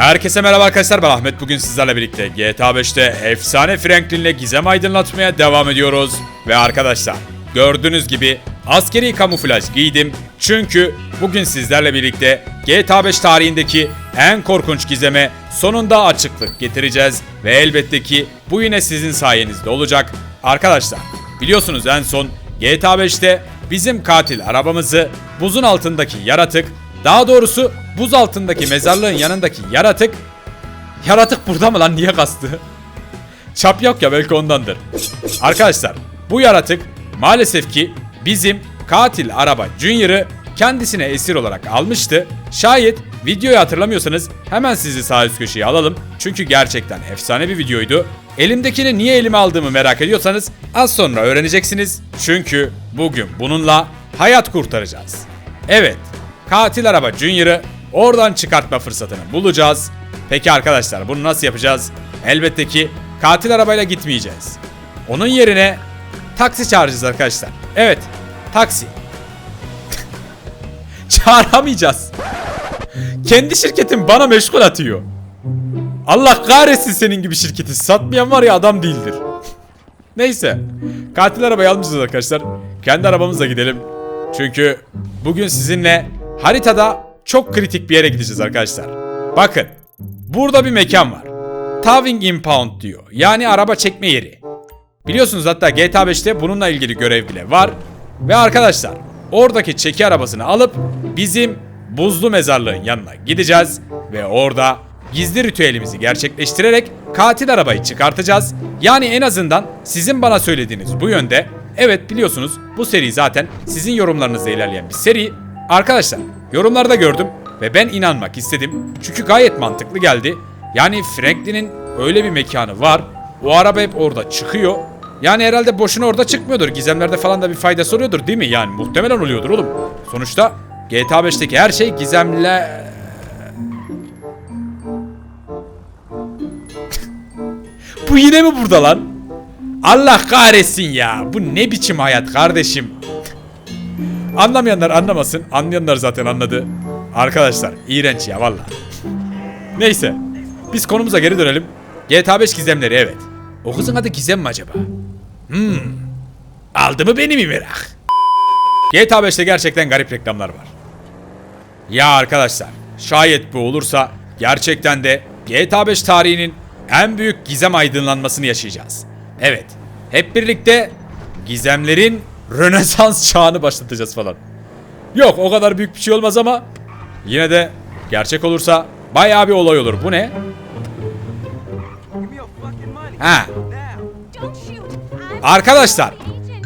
Herkese merhaba arkadaşlar ben Ahmet bugün sizlerle birlikte GTA 5'te efsane Franklin'le gizem aydınlatmaya devam ediyoruz. Ve arkadaşlar gördüğünüz gibi askeri kamuflaj giydim. Çünkü bugün sizlerle birlikte GTA 5 tarihindeki en korkunç gizeme sonunda açıklık getireceğiz. Ve elbette ki bu yine sizin sayenizde olacak. Arkadaşlar biliyorsunuz en son GTA 5'te bizim katil arabamızı buzun altındaki yaratık daha doğrusu buz altındaki mezarlığın yanındaki yaratık Yaratık burada mı lan niye kastı? Çap yok ya belki ondandır. Arkadaşlar bu yaratık maalesef ki bizim katil araba Junior'ı kendisine esir olarak almıştı. Şayet videoyu hatırlamıyorsanız hemen sizi sağ üst köşeye alalım. Çünkü gerçekten efsane bir videoydu. Elimdekini niye elime aldığımı merak ediyorsanız az sonra öğreneceksiniz. Çünkü bugün bununla hayat kurtaracağız. Evet, katil araba Junior'ı oradan çıkartma fırsatını bulacağız. Peki arkadaşlar bunu nasıl yapacağız? Elbette ki katil arabayla gitmeyeceğiz. Onun yerine taksi çağıracağız arkadaşlar. Evet, taksi. Çağıramayacağız. Kendi şirketim bana meşgul atıyor. Allah kahretsin senin gibi şirketi. Satmayan var ya adam değildir. Neyse. Katil arabayı almışız arkadaşlar. Kendi arabamızla gidelim. Çünkü bugün sizinle haritada çok kritik bir yere gideceğiz arkadaşlar. Bakın. Burada bir mekan var. Towing Impound diyor. Yani araba çekme yeri. Biliyorsunuz hatta GTA 5'te bununla ilgili görev bile var. Ve arkadaşlar oradaki çeki arabasını alıp bizim buzlu mezarlığın yanına gideceğiz. Ve orada gizli ritüelimizi gerçekleştirerek katil arabayı çıkartacağız. Yani en azından sizin bana söylediğiniz bu yönde. Evet biliyorsunuz bu seri zaten sizin yorumlarınızla ilerleyen bir seri. Arkadaşlar yorumlarda gördüm ve ben inanmak istedim. Çünkü gayet mantıklı geldi. Yani Franklin'in öyle bir mekanı var. O araba hep orada çıkıyor. Yani herhalde boşuna orada çıkmıyordur. Gizemlerde falan da bir faydası oluyordur değil mi? Yani muhtemelen oluyordur oğlum. Sonuçta GTA 5'teki her şey gizemle... Bu yine mi burada lan? Allah kahretsin ya. Bu ne biçim hayat kardeşim? Anlamayanlar anlamasın. Anlayanlar zaten anladı. Arkadaşlar iğrenç ya valla. Neyse. Biz konumuza geri dönelim. GTA 5 gizemleri evet. O kızın adı Gizem mi acaba? Hmm. Aldı mı beni mi merak? GTA 5'te gerçekten garip reklamlar var. Ya arkadaşlar, şayet bu olursa gerçekten de GTA 5 tarihinin en büyük gizem aydınlanmasını yaşayacağız. Evet, hep birlikte gizemlerin Rönesans çağını başlatacağız falan. Yok o kadar büyük bir şey olmaz ama yine de gerçek olursa bayağı bir olay olur. Bu ne? Ha. Arkadaşlar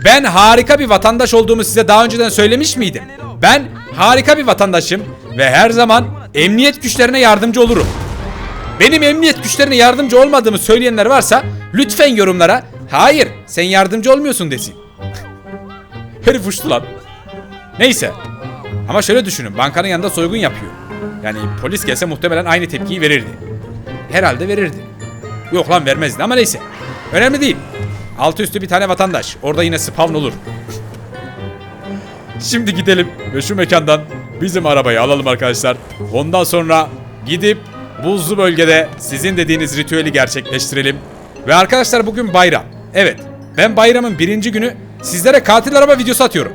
ben harika bir vatandaş olduğumu size daha önceden söylemiş miydim? Ben harika bir vatandaşım ve her zaman emniyet güçlerine yardımcı olurum. Benim emniyet güçlerine yardımcı olmadığımı söyleyenler varsa lütfen yorumlara hayır sen yardımcı olmuyorsun desin. Herif uçtu lan. Neyse. Ama şöyle düşünün bankanın yanında soygun yapıyor. Yani polis gelse muhtemelen aynı tepkiyi verirdi. Herhalde verirdi. Yok lan vermezdi ama neyse. Önemli değil. Altı üstü bir tane vatandaş. Orada yine spawn olur. Şimdi gidelim ve şu mekandan bizim arabayı alalım arkadaşlar. Ondan sonra gidip buzlu bölgede sizin dediğiniz ritüeli gerçekleştirelim. Ve arkadaşlar bugün bayram. Evet ben bayramın birinci günü sizlere katil araba videosu atıyorum.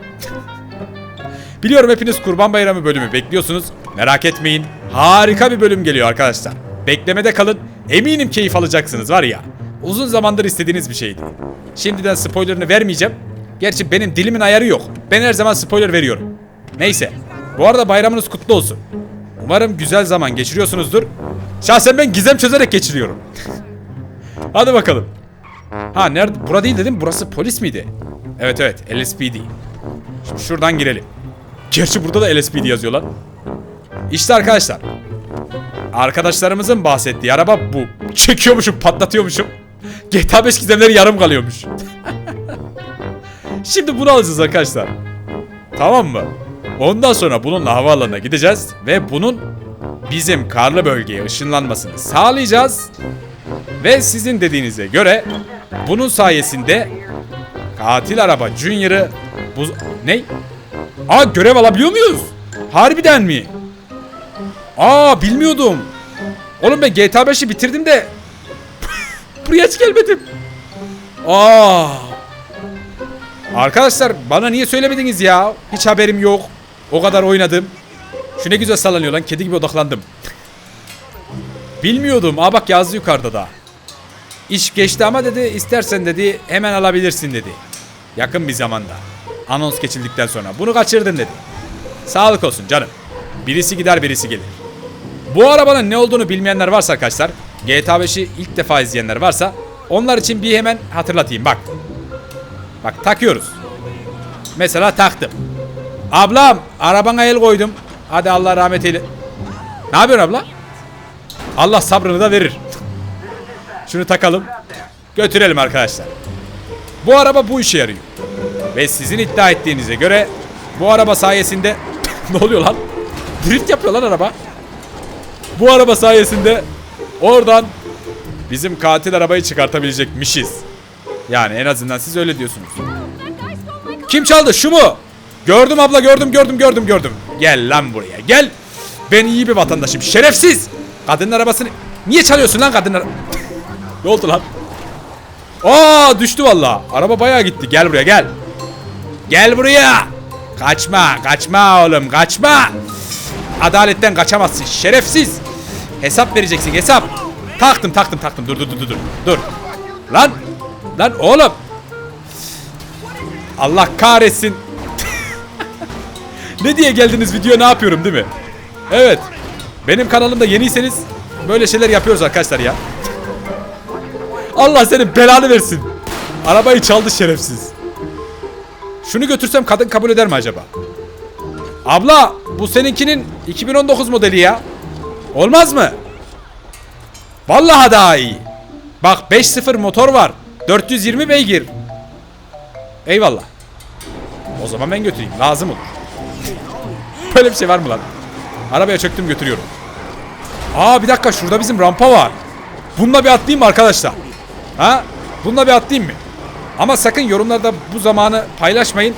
Biliyorum hepiniz Kurban Bayramı bölümü bekliyorsunuz. Merak etmeyin. Harika bir bölüm geliyor arkadaşlar. Beklemede kalın. Eminim keyif alacaksınız var ya. Uzun zamandır istediğiniz bir şeydi. Şimdiden spoilerını vermeyeceğim. Gerçi benim dilimin ayarı yok. Ben her zaman spoiler veriyorum. Neyse. Bu arada bayramınız kutlu olsun. Umarım güzel zaman geçiriyorsunuzdur. Şahsen ben gizem çözerek geçiriyorum. Hadi bakalım. Ha nerede? Bura değil dedim. Burası polis miydi? Evet evet LSPD. Şimdi şuradan girelim. Gerçi burada da LSPD yazıyor lan. İşte arkadaşlar. Arkadaşlarımızın bahsettiği araba bu. Çekiyormuşum, patlatıyormuşum. GTA 5 gizemleri yarım kalıyormuş. Şimdi bunu alacağız arkadaşlar. Tamam mı? Ondan sonra bununla havaalanına gideceğiz ve bunun bizim karlı bölgeye ışınlanmasını sağlayacağız. Ve sizin dediğinize göre bunun sayesinde katil araba Junior'ı buz... Ne? Aa görev alabiliyor muyuz? Harbiden mi? Aa bilmiyordum. Oğlum ben GTA 5'i bitirdim de buraya hiç gelmedim. Aa. Arkadaşlar bana niye söylemediniz ya? Hiç haberim yok. O kadar oynadım. Şu ne güzel sallanıyor lan. Kedi gibi odaklandım. Bilmiyordum. Aa bak yazdı yukarıda da. İş geçti ama dedi istersen dedi hemen alabilirsin dedi. Yakın bir zamanda. Anons geçildikten sonra. Bunu kaçırdın dedi. Sağlık olsun canım. Birisi gider birisi gelir. Bu arabanın ne olduğunu bilmeyenler varsa arkadaşlar. GTA 5'i ilk defa izleyenler varsa. Onlar için bir hemen hatırlatayım bak. Bak takıyoruz. Mesela taktım. Ablam arabana el koydum. Hadi Allah rahmet eyle. Ne yapıyorsun abla? Allah sabrını da verir. Şunu takalım. Götürelim arkadaşlar. Bu araba bu işe yarıyor. Ve sizin iddia ettiğinize göre bu araba sayesinde ne oluyor lan? Drift yapıyor lan araba. Bu araba sayesinde oradan bizim katil arabayı çıkartabilecekmişiz. Yani en azından siz öyle diyorsunuz. Kim çaldı? Şu mu? Gördüm abla gördüm gördüm gördüm gördüm. Gel lan buraya gel. Ben iyi bir vatandaşım. Şerefsiz. Kadının arabasını... Niye çalıyorsun lan kadın ara- ne oldu lan? Aa düştü valla. Araba bayağı gitti. Gel buraya gel. Gel buraya. Kaçma kaçma oğlum kaçma. Adaletten kaçamazsın şerefsiz. Hesap vereceksin hesap. Taktım taktım taktım. Dur dur dur dur dur. Lan. Lan oğlum. Allah kahretsin. ne diye geldiniz videoya ne yapıyorum değil mi? Evet. Benim kanalımda yeniyseniz böyle şeyler yapıyoruz arkadaşlar ya. Allah senin belanı versin. Arabayı çaldı şerefsiz. Şunu götürsem kadın kabul eder mi acaba? Abla bu seninkinin 2019 modeli ya. Olmaz mı? Vallahi daha iyi. Bak 5.0 motor var. 420 beygir. Eyvallah. O zaman ben götüreyim. Lazım olur. Böyle bir şey var mı lan? Arabaya çöktüm götürüyorum. Aa bir dakika şurada bizim rampa var. Bununla bir atlayayım mı arkadaşlar? Ha? Bununla bir atlayayım mı? Ama sakın yorumlarda bu zamanı paylaşmayın.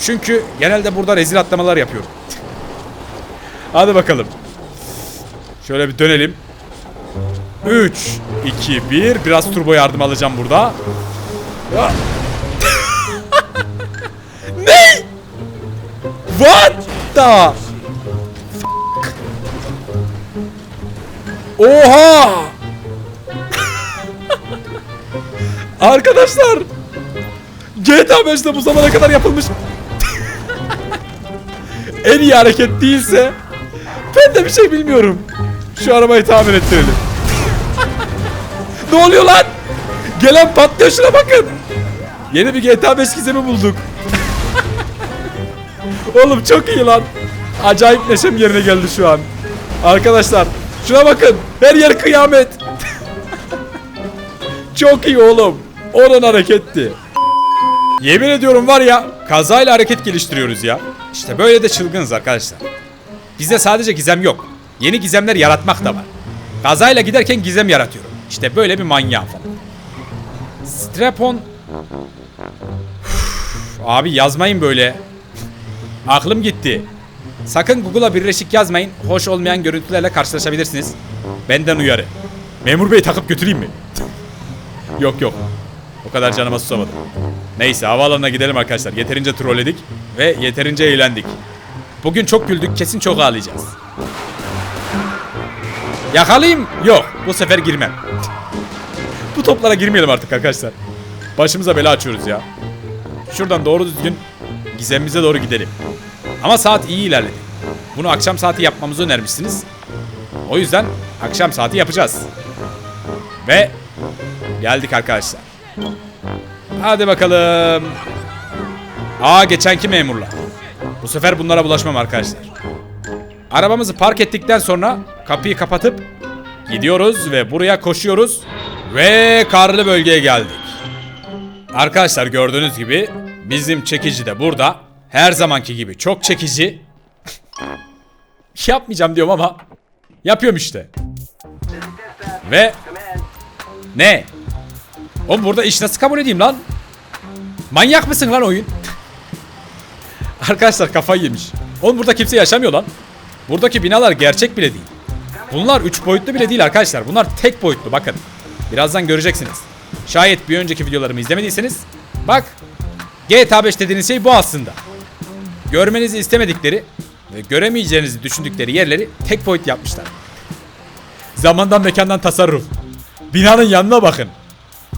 Çünkü genelde burada rezil atlamalar yapıyorum. Hadi bakalım. Şöyle bir dönelim. 3, 2, 1. Biraz turbo yardım alacağım burada. Ne? What the? Oha! Arkadaşlar GTA 5'te bu zamana kadar yapılmış en iyi hareket değilse ben de bir şey bilmiyorum. Şu arabayı tamir ettirelim. ne oluyor lan? Gelen patlıyor şuna bakın. Yeni bir GTA 5 gizemi bulduk. Oğlum çok iyi lan. Acayip neşem yerine geldi şu an. Arkadaşlar şuna bakın. Her yer kıyamet. Çok iyi oğlum. Onun hareketti. Yemin ediyorum var ya kazayla hareket geliştiriyoruz ya. İşte böyle de çılgınız arkadaşlar. Bizde sadece gizem yok. Yeni gizemler yaratmak da var. Kazayla giderken gizem yaratıyorum. İşte böyle bir manyağım falan. Strapon... Abi yazmayın böyle. Aklım gitti. Sakın Google'a birleşik yazmayın. Hoş olmayan görüntülerle karşılaşabilirsiniz. Benden uyarı. Memur bey takıp götüreyim mi? Yok yok. O kadar canıma susamadım. Neyse havaalanına gidelim arkadaşlar. Yeterince trolledik ve yeterince eğlendik. Bugün çok güldük kesin çok ağlayacağız. Yakalayayım? Yok bu sefer girmem. bu toplara girmeyelim artık arkadaşlar. Başımıza bela açıyoruz ya. Şuradan doğru düzgün gizemimize doğru gidelim. Ama saat iyi ilerledi. Bunu akşam saati yapmamızı önermişsiniz. O yüzden akşam saati yapacağız. Ve geldik arkadaşlar. Hadi bakalım. Aa geçenki memurlar. Bu sefer bunlara bulaşmam arkadaşlar. Arabamızı park ettikten sonra kapıyı kapatıp gidiyoruz ve buraya koşuyoruz. Ve karlı bölgeye geldik. Arkadaşlar gördüğünüz gibi bizim çekici de burada. Her zamanki gibi çok çekici. Yapmayacağım diyorum ama yapıyorum işte. Ve ne? Oğlum burada iş nasıl kabul edeyim lan? Manyak mısın lan oyun? Arkadaşlar kafayı yemiş. Oğlum burada kimse yaşamıyor lan. Buradaki binalar gerçek bile değil. Bunlar 3 boyutlu bile değil arkadaşlar. Bunlar tek boyutlu bakın. Birazdan göreceksiniz. Şayet bir önceki videolarımı izlemediyseniz bak GTA 5 dediğiniz şey bu aslında. Görmenizi istemedikleri ve göremeyeceğinizi düşündükleri yerleri tek boyut yapmışlar. Zamandan mekandan tasarruf. Binanın yanına bakın.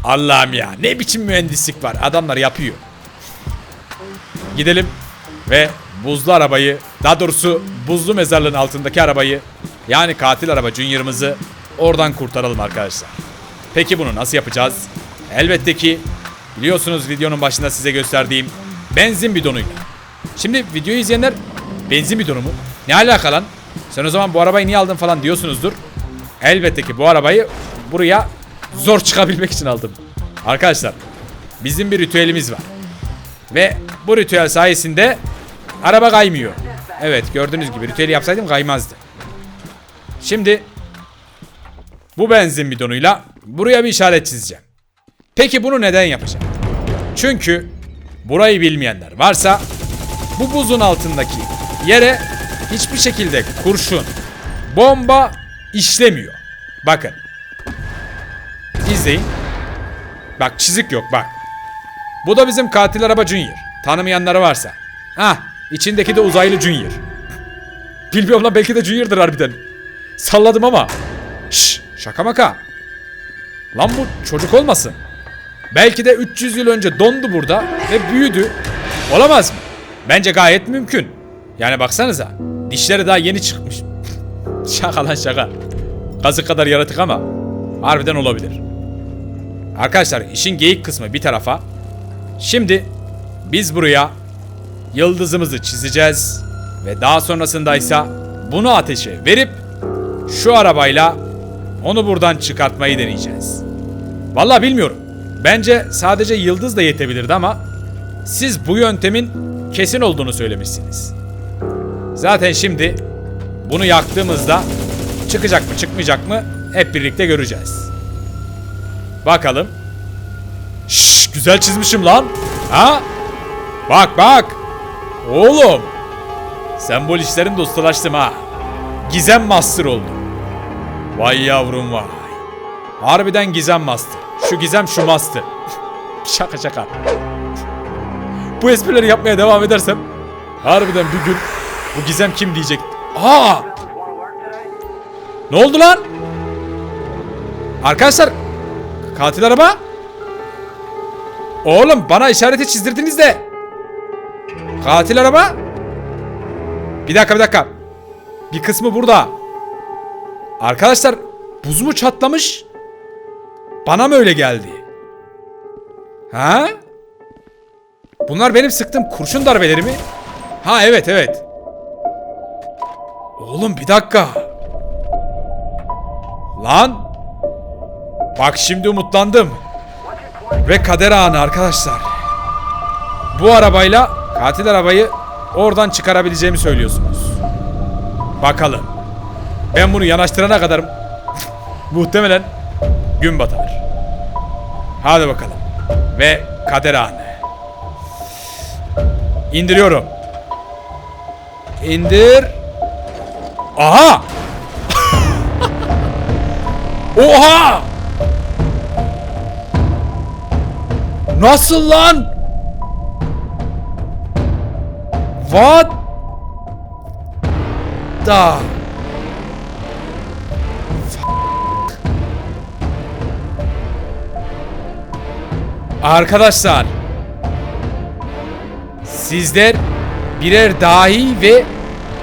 Allah'ım ya ne biçim mühendislik var adamlar yapıyor. Gidelim ve buzlu arabayı daha doğrusu buzlu mezarlığın altındaki arabayı yani katil araba Junior'ımızı oradan kurtaralım arkadaşlar. Peki bunu nasıl yapacağız? Elbette ki biliyorsunuz videonun başında size gösterdiğim benzin bidonuyla. Şimdi videoyu izleyenler benzin bidonu mu? Ne alaka lan? Sen o zaman bu arabayı niye aldın falan diyorsunuzdur. Elbette ki bu arabayı buraya zor çıkabilmek için aldım. Arkadaşlar bizim bir ritüelimiz var. Ve bu ritüel sayesinde araba kaymıyor. Evet gördüğünüz gibi ritüeli yapsaydım kaymazdı. Şimdi bu benzin bidonuyla buraya bir işaret çizeceğim. Peki bunu neden yapacağım? Çünkü burayı bilmeyenler varsa bu buzun altındaki yere hiçbir şekilde kurşun, bomba işlemiyor. Bakın. İzleyin. Bak çizik yok bak. Bu da bizim katil araba Junior. Tanımayanları varsa. Hah içindeki de uzaylı Junior. Bilmiyorum lan belki de Junior'dır harbiden. Salladım ama. Şş, şaka maka. Lan bu çocuk olmasın. Belki de 300 yıl önce dondu burada ve büyüdü. Olamaz mı? Bence gayet mümkün. Yani baksanıza. Dişleri daha yeni çıkmış. şaka lan şaka. Kazık kadar yaratık ama harbiden olabilir. Arkadaşlar işin geyik kısmı bir tarafa. Şimdi biz buraya yıldızımızı çizeceğiz ve daha sonrasındaysa bunu ateşe verip şu arabayla onu buradan çıkartmayı deneyeceğiz. Vallahi bilmiyorum. Bence sadece yıldız da yetebilirdi ama siz bu yöntemin kesin olduğunu söylemişsiniz. Zaten şimdi bunu yaktığımızda çıkacak mı çıkmayacak mı hep birlikte göreceğiz. Bakalım. Şşş güzel çizmişim lan. Ha? Bak bak. Oğlum. Sembol işlerin ustalaştım ha. Gizem master oldum. Vay yavrum vay. Harbiden gizem master. Şu gizem şu master. şaka şaka. Bu esprileri yapmaya devam edersem harbiden bir gün bu gizem kim diyecek. Aa! Ne oldu lan? Arkadaşlar katil araba? Oğlum bana işareti çizdirdiniz de. Katil araba? Bir dakika bir dakika. Bir kısmı burada. Arkadaşlar buz mu çatlamış? Bana mı öyle geldi? Ha? Bunlar benim sıktığım kurşun darbeleri mi? Ha evet evet. Oğlum bir dakika. Lan. Bak şimdi umutlandım. Ve kader anı arkadaşlar. Bu arabayla katil arabayı oradan çıkarabileceğimi söylüyorsunuz. Bakalım. Ben bunu yanaştırana kadar muhtemelen gün batar. Hadi bakalım. Ve kader anı. İndiriyorum. İndir. Aha! Oha! Nasıl lan? What? Da. Arkadaşlar. Sizler birer dahi ve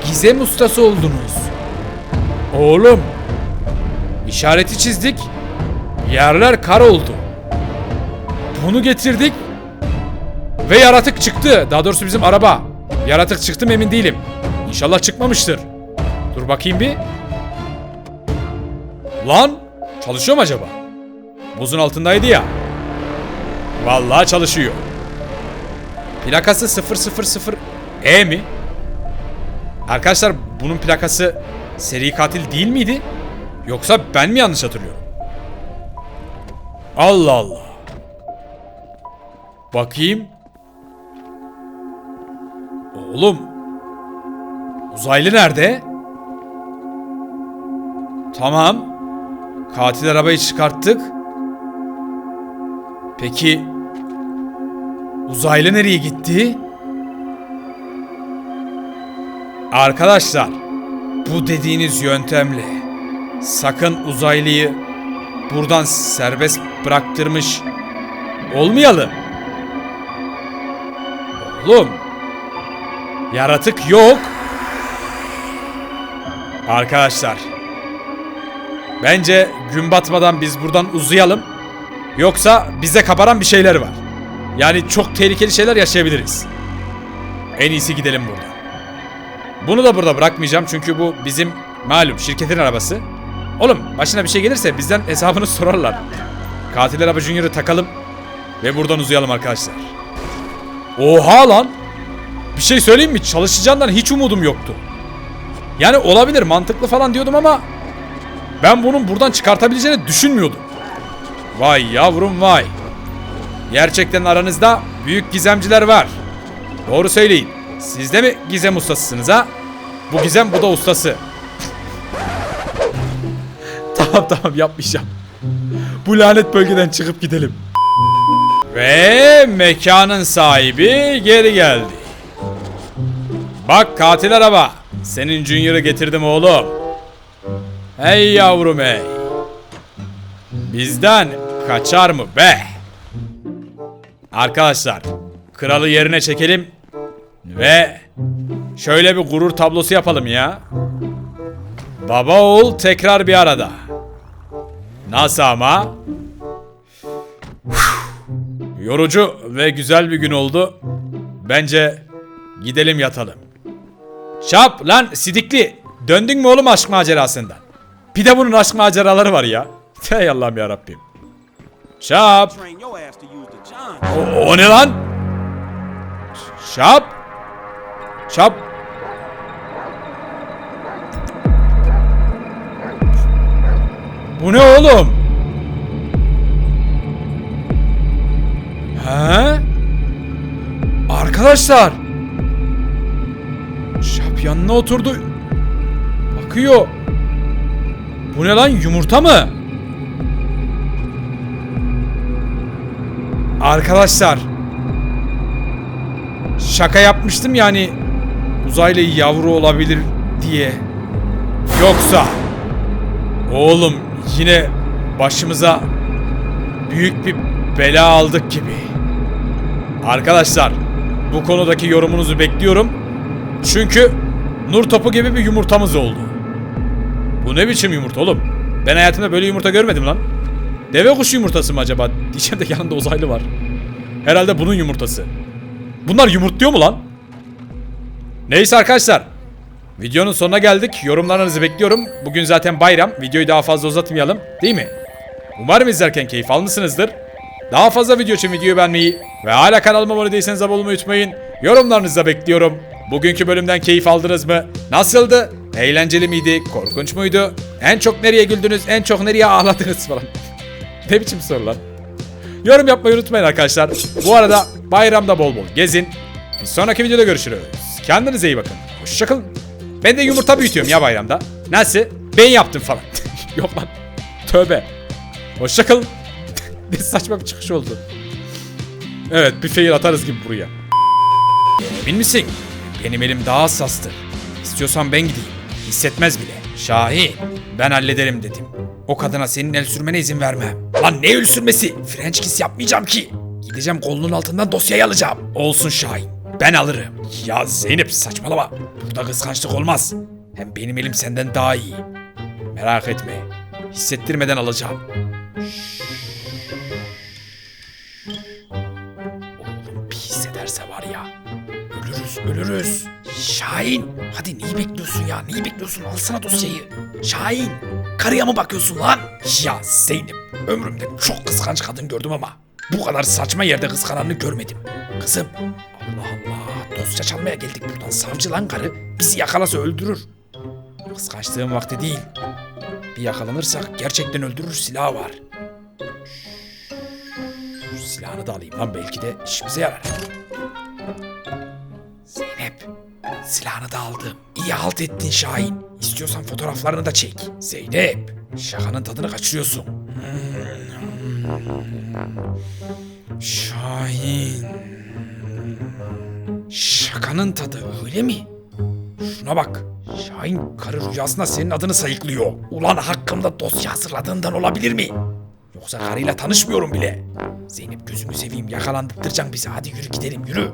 gizem ustası oldunuz. Oğlum. işareti çizdik. Yerler kar oldu. Bunu getirdik. Ve yaratık çıktı. Daha doğrusu bizim araba. Yaratık çıktı mı emin değilim. İnşallah çıkmamıştır. Dur bakayım bir. Lan çalışıyor mu acaba? Buzun altındaydı ya. Vallahi çalışıyor. Plakası 000 E mi? Arkadaşlar bunun plakası seri katil değil miydi? Yoksa ben mi yanlış hatırlıyorum? Allah Allah. Bakayım. Oğlum. Uzaylı nerede? Tamam. Katil arabayı çıkarttık. Peki uzaylı nereye gitti? Arkadaşlar, bu dediğiniz yöntemle sakın uzaylıyı buradan serbest bıraktırmış olmayalım. Oğlum, yaratık yok. Arkadaşlar, bence gün batmadan biz buradan uzayalım. Yoksa bize kaparan bir şeyler var. Yani çok tehlikeli şeyler yaşayabiliriz. En iyisi gidelim buradan. Bunu da burada bırakmayacağım çünkü bu bizim malum şirketin arabası. Oğlum başına bir şey gelirse bizden hesabını sorarlar. Katil araba Junior'ı takalım ve buradan uzayalım arkadaşlar. Oha lan! Bir şey söyleyeyim mi? Çalışacağından hiç umudum yoktu. Yani olabilir mantıklı falan diyordum ama ben bunun buradan çıkartabileceğini düşünmüyordum. Vay yavrum vay. Gerçekten aranızda büyük gizemciler var. Doğru söyleyin. Siz de mi gizem ustasısınız ha? Bu gizem bu da ustası. tamam tamam yapmayacağım. Bu lanet bölgeden çıkıp gidelim. Ve mekanın sahibi geri geldi. Bak katil araba. Senin Junior'ı getirdim oğlum. Hey yavrum hey. Bizden kaçar mı be? Arkadaşlar, kralı yerine çekelim ve şöyle bir gurur tablosu yapalım ya. Baba oğul tekrar bir arada. Nasıl ama? Uf, Yorucu ve güzel bir gün oldu. Bence gidelim yatalım. Şap lan sidikli. Döndün mü oğlum aşk macerasından? Bir de bunun aşk maceraları var ya. Hey Allah'ım ya Rabbim. Şap. O, o ne lan? Şap. Şap. Bu ne oğlum? Arkadaşlar. Şap yanına oturdu. Bakıyor. Bu ne lan yumurta mı? Arkadaşlar. Şaka yapmıştım yani uzaylı yavru olabilir diye. Yoksa oğlum yine başımıza büyük bir bela aldık gibi. Arkadaşlar bu konudaki yorumunuzu bekliyorum. Çünkü nur topu gibi bir yumurtamız oldu. Bu ne biçim yumurta oğlum? Ben hayatımda böyle yumurta görmedim lan. Deve kuşu yumurtası mı acaba? Diyeceğim de yanında uzaylı var. Herhalde bunun yumurtası. Bunlar yumurtluyor mu lan? Neyse arkadaşlar. Videonun sonuna geldik. Yorumlarınızı bekliyorum. Bugün zaten bayram. Videoyu daha fazla uzatmayalım. Değil mi? Umarım izlerken keyif almışsınızdır. Daha fazla video için videoyu beğenmeyi ve hala kanalıma abone değilseniz abone olmayı unutmayın. Yorumlarınızı da bekliyorum. Bugünkü bölümden keyif aldınız mı? Nasıldı? Eğlenceli miydi? Korkunç muydu? En çok nereye güldünüz? En çok nereye ağladınız falan? ne biçim sorular? Yorum yapmayı unutmayın arkadaşlar. Bu arada bayramda bol bol gezin. Bir sonraki videoda görüşürüz. Kendinize iyi bakın. Hoşçakalın. Ben de yumurta büyütüyorum ya bayramda. Nasıl? Ben yaptım falan. Yok lan. Tövbe. Hoşçakalın. Ne saçma bir çıkış oldu. Evet bir fail atarız gibi buraya. Emin misin? Benim elim daha hassastır. İstiyorsan ben gideyim. Hissetmez bile. Şahin, ben hallederim dedim. O kadına senin el sürmene izin vermem. Lan ne el sürmesi? French kiss yapmayacağım ki. Gideceğim kolunun altından dosyayı alacağım. Olsun Şahin. Ben alırım. Ya Zeynep saçmalama. Burada kıskançlık olmaz. Hem benim elim senden daha iyi. Merak etme. Hissettirmeden alacağım. Oğlum Ölürüz. Şahin, hadi neyi bekliyorsun ya? Neyi bekliyorsun? Alsana dosyayı. Şahin, karıya mı bakıyorsun lan? Ya Zeynep, ömrümde çok kıskanç kadın gördüm ama bu kadar saçma yerde kıskananını görmedim. Kızım, Allah Allah, dosya çalmaya geldik buradan. Savcı lan karı, bizi yakalasa öldürür. Kıskançlığın vakti değil. Bir yakalanırsak gerçekten öldürür silahı var. Silahını da alayım lan belki de işimize yarar. Zeynep. Silahını da aldım. İyi halt ettin Şahin. İstiyorsan fotoğraflarını da çek. Zeynep, şakanın tadını kaçırıyorsun. Hmm. Şahin. Şakanın tadı öyle mi? Şuna bak. Şahin karı rüyasında senin adını sayıklıyor. Ulan hakkımda dosya hazırladığından olabilir mi? Yoksa karıyla tanışmıyorum bile. Zeynep gözümü seveyim yakalandırtacaksın bizi. Hadi yürü gidelim yürü.